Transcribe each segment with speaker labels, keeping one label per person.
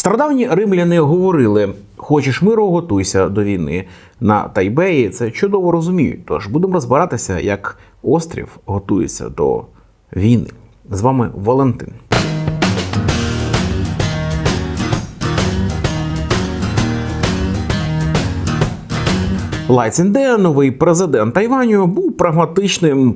Speaker 1: Стародавні римляни говорили: хочеш миру, готуйся до війни. На Тайбеї це чудово розуміють. Тож будемо розбиратися, як острів готується до війни. З вами Валентин. Лай Цзінде, новий президент Тайваню, був прагматичним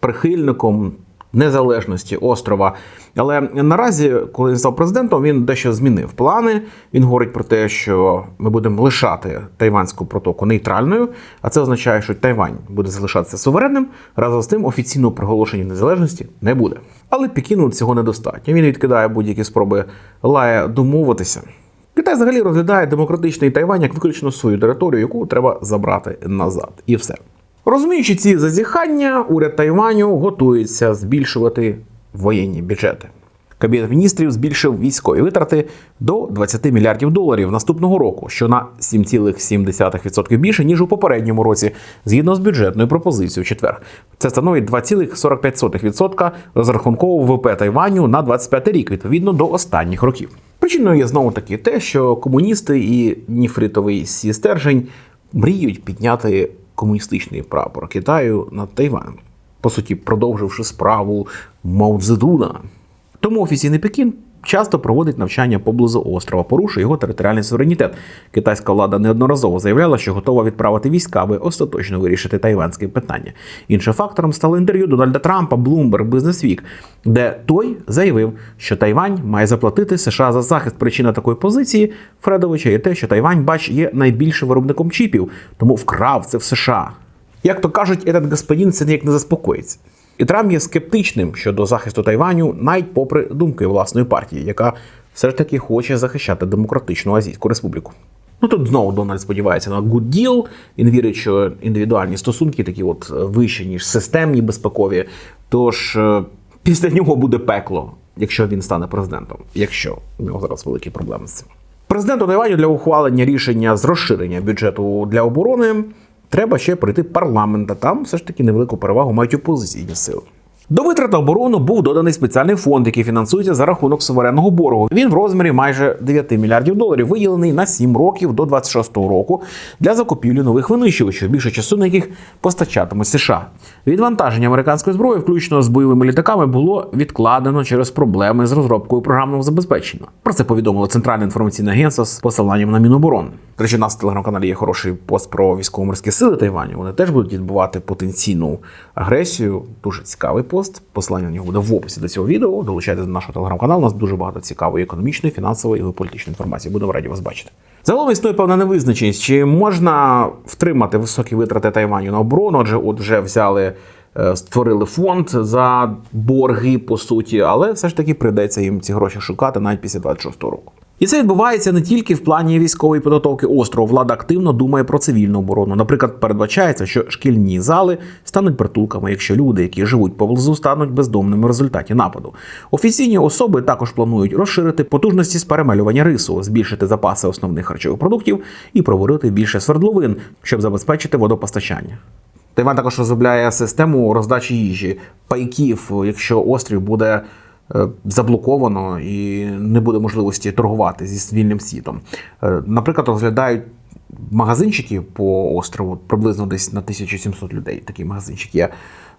Speaker 1: прихильником незалежності острова. Але наразі, коли він став президентом, він дещо змінив плани. Він говорить про те, що ми будемо лишати тайванську протоку нейтральною, а це означає, що Тайвань буде залишатися суверенним. Разом з тим офіційного проголошення незалежності не буде. Але Пекіну цього недостатньо. Він відкидає будь-які спроби Лая домовитися. Китай взагалі розглядає демократичний Тайвань як виключно свою територію, яку треба забрати назад. І все. Розуміючи ці зазіхання, уряд Тайваню готується збільшувати воєнні бюджети. Кабінет міністрів збільшив військові витрати до 20 мільярдів доларів наступного року, що на 7,7% більше ніж у попередньому році, згідно з бюджетною пропозицією в четвер. Це становить 2,45% розрахункового ВВП Тайваню на 25 рік, відповідно до останніх років. Причиною є знову таки те, що комуністи і ніфритовий сі стержень мріють підняти комуністичний прапор Китаю над Тайванем, по суті, продовживши справу Мао Цзедуна. Тому офіційний Пекін часто проводить навчання поблизу острова, порушує його територіальний суверенітет. Китайська влада неодноразово заявляла, що готова відправити війська, аби остаточно вирішити тайванське питання. Іншим фактором стало інтерв'ю Дональда Трампа Bloomberg Business Week, де той заявив, що Тайвань має заплатити США за захист. Причина такої позиції Фредовича є те, що Тайвань, бач, є найбільшим виробником чіпів, тому вкрав це в США. Як то кажуть, этот господин це ніяк не заспокоїться. І Трамп є скептичним щодо захисту Тайваню, навіть попри думки власної партії, яка все ж таки хоче захищати демократичну Азійську республіку. Ну тут знову Дональд сподівається на good deal. Він вірить, що індивідуальні стосунки такі от вищі, ніж системні безпекові. Тож е, після нього буде пекло, якщо він стане президентом. Якщо у нього зараз великі проблеми з цим. Президенту Тайваню для ухвалення рішення з розширення бюджету для оборони треба ще пройти парламент, а там все ж таки невелику перевагу мають опозиційні сили. До витрат на оборону був доданий спеціальний фонд, який фінансується за рахунок суверенного боргу. Він в розмірі майже 9 мільярдів доларів, виділений на 7 років до 26-го року для закупівлі нових винищувачів, більше часу на яких постачатиме США. Відвантаження американської зброї, включно з бойовими літаками, було відкладено через проблеми з розробкою програмного забезпечення. Про це повідомило Центральне інформаційне агентство з посиланням на Міноборони. До речі, у нас в телеграм-каналі є хороший пост про військово-морські сили Тайваню. Вони теж будуть відбувати потенційну агресію. Дуже цікавий пост. Посилання на нього буде в описі до цього відео. Долучайтесь до нашого телеграм-каналу. У нас дуже багато цікавої економічної, фінансової і геополітичної інформації. Будемо раді вас бачити. Загалом існує певна невизначеність, чи можна втримати високі витрати Тайваню на оборону, адже от вже взяли. е, Створили фонд за борги, по суті, але все ж таки прийдеться їм ці гроші шукати навіть після 26-го року. І це відбувається не тільки в плані військової підготовки острову. Влада активно думає про цивільну оборону. Наприклад, передбачається, що шкільні зали стануть притулками, якщо люди, які живуть поблизу, стануть бездомними в результаті нападу. Офіційні особи також планують розширити потужності з перемелювання рису, збільшити запаси основних харчових продуктів і проводити більше свердловин, щоб забезпечити водопостачання. Тайвань також розробляє систему роздачі їжі, пайків, якщо острів буде заблоковано і не буде можливості торгувати зі вільним світом. Е, Наприклад, розглядають магазинчики по острову приблизно десь на 1700 людей. Такі магазинчики.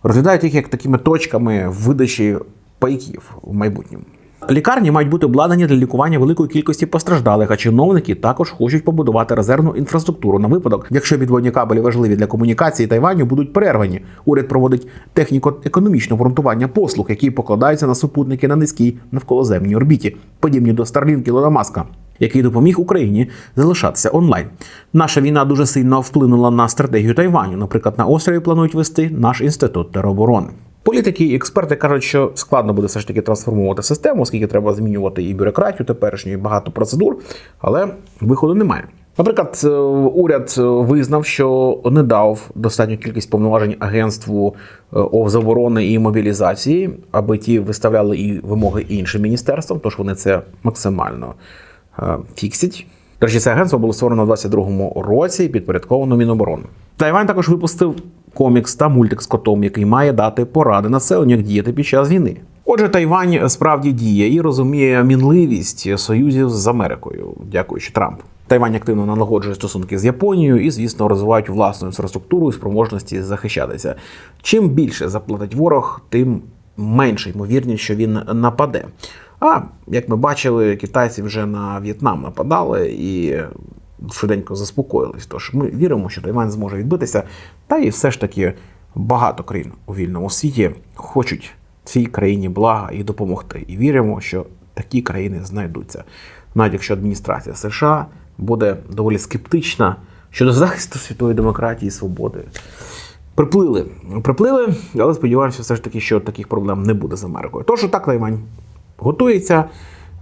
Speaker 1: Розглядають їх як такими точками видачі пайків в майбутньому. Лікарні мають бути обладнані для лікування великої кількості постраждалих, а чиновники також хочуть побудувати резервну інфраструктуру на випадок, якщо підводні кабелі важливі для комунікації Тайваню будуть перервані. Уряд проводить техніко-економічне обґрунтування послуг, які покладаються на супутники на низькій навколоземній орбіті, подібні до Starlink Ілона Маска. Який допоміг Україні залишатися онлайн. Наша війна дуже сильно вплинула на стратегію Тайваню. Наприклад, на острові планують вести наш інститут тероборони. Політики і експерти кажуть, що складно буде все ж таки трансформувати систему, оскільки треба змінювати і бюрократію теперішню, і багато процедур, але виходу немає. Наприклад, е, уряд визнав, що не дав достатню кількість повноважень агентству е, оборони і мобілізації, аби ті виставляли і вимоги іншим міністерствам, тож вони це максимально е, фіксять. До речі, це агентство було створено в 22-му році і підпорядковано Міноборони. Тайвань також випустив комікс та мультик з котом, який має дати поради населенню, як діяти під час війни. Отже, Тайвань справді діє і розуміє мінливість союзів з Америкою, дякуючи Трампу. Тайвань активно налагоджує стосунки з Японією і, звісно, розвивають власну інфраструктуру і спроможності захищатися. Чим більше заплатить ворог, тим менше ймовірність, що він нападе. А як ми бачили, китайці вже на В'єтнам нападали і швиденько заспокоїлись. Тож ми віримо, що Тайвань зможе відбитися. Та і все ж таки багато країн у вільному світі хочуть цій країні блага і допомогти. І віримо, що такі країни знайдуться. Навіть якщо адміністрація США буде доволі скептична щодо захисту світової демократії і свободи. Приплили, приплили, але сподіваємося, все ж таки, що таких проблем не буде з Америкою. Тож так Тайвань готується.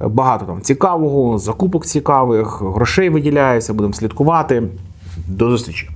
Speaker 1: Багато там цікавого, закупок цікавих, грошей виділяється, будемо слідкувати. До зустрічі.